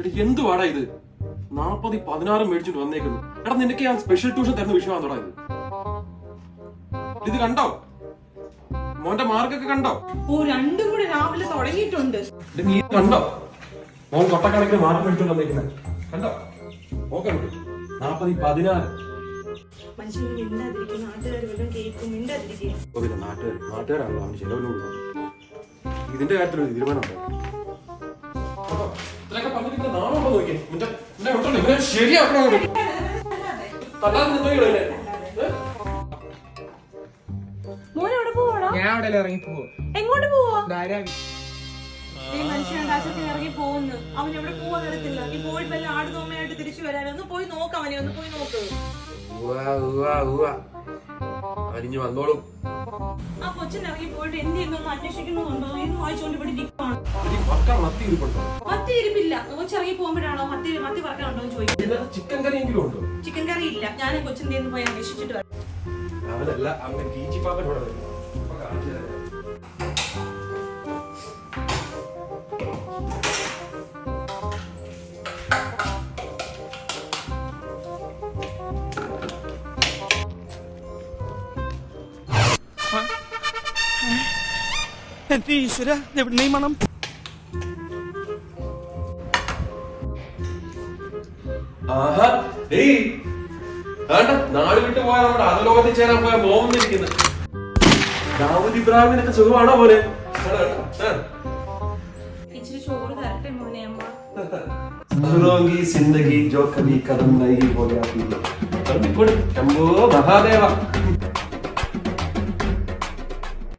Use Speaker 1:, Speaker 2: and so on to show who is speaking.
Speaker 1: എടി എന്തുവാടാ ഇത്? നാപ്പതി പതിനാറ് മേടിച്ചിട്ട് വന്നേക്കുന്നു. എടാ നിനക്ക് ഞാൻ സ്പെഷ്യൽ ട്യൂഷൻ തരുന്ന വിഷയമാണോടാ ഇത്. ഇത് കണ്ടോ? മോന്റെ മാർക്കൊക്കെ കണ്ടോ?
Speaker 2: ഓ രണ്ടും കൂടെ രാവിലെ തുടങ്ങിയിട്ടുണ്ട്.
Speaker 1: നീ കണ്ടോ? മോൻ കൊട്ടക്കണക്കിന് മാർക്ക് മേടിച്ചോണ്ട് വന്നേക്കുന്നത് കണ്ടോ? ഓക്കെ നാപ്പത് പതിനാറ്.
Speaker 2: നാട്ടുകാർ
Speaker 1: നാട്ടുകാരാണല്ലോ അവന് ചെലവിനോട്. ഇതിന്റെ കാര്യത്തിൽ ഒരു തീരുമാനം. പറഞ്ഞിട്ട് നാളുണ്ടോ നോക്കിയേ? നിന്റെ നിന്റെ ഉണ്ടല്ലോ ഇവനെ ശരിയാക്കണോ? തല്ലാതെ നിന്നോ ഇവനെ?
Speaker 2: എവിടെ പോവാടാ
Speaker 3: ഞാൻ അവിടെ ഇറങ്ങി പോവോ
Speaker 2: എങ്ങോട്ട് പോവാ?
Speaker 3: ധാരാവി
Speaker 2: ആകാശത്തിൽ ഇറങ്ങി പോകുന്നു. അവൻ എവിടെ പോവാൻ അറിയത്തില്ല. ഈ പോയിട്ട് വല്ല ആടുതോമയായിട്ട് തിരിച്ചു വരാൻ. ഒന്ന് പോയി നോക്ക് അവനെ ഒന്ന് പോയി നോക്ക്.
Speaker 1: അരിഞ്ഞു വന്നോളും.
Speaker 2: ആ ഇറങ്ങി പോയിട്ട് എന്ത് ചെയ്യുന്നു? അന്വേഷിക്കുന്നുണ്ടോ എന്ന് വായിച്ചുകൊണ്ട് ഇവിടെ ഇരിക്കുവാണ്.
Speaker 1: ഇനി വറക്കാൻ മത്തി ഇരിപ്പുണ്ടോ?
Speaker 2: മത്തി ഇരിപ്പില്ല. കൊച്ചു ഇറങ്ങി പോകുമ്പോഴാണോ മത്തി മത്തി പറക്കാനുണ്ടോ എന്ന് ചോദിക്കും.
Speaker 1: ചിക്കൻ കറി എങ്കിലും ഉണ്ടോ?
Speaker 2: ചിക്കൻ കറി ഇല്ല. ഞാൻ കൊച്ചിന്റെ പോയി അന്വേഷിച്ചിട്ട് വരാം.
Speaker 1: അവനല്ല അവന്റെ. കാണിച്ചു
Speaker 3: എന്റെ ഈശ്വര എവിടെ മണം
Speaker 1: ആഹാ, ഏയ്, ആണ്ട, നാട് വിട്ടു പോയ നമ്മുടെ അധലോകത്തിൽ ചേരാൻ പോയ മോഹന്നിരിക്കുന്നു ദാവൂദ് ഇബ്രാഹിമിനൊക്കെ സുഖമാണോ പോലെ
Speaker 2: ഇച്ചിരി ചോറ് തരട്ടെ മോനെ അമ്മ.
Speaker 1: സുഖോങ്കി സിന്ദഗി ജോ ഗയാ थी। കടം കൊടു. ശംഭോ മഹാദേവ.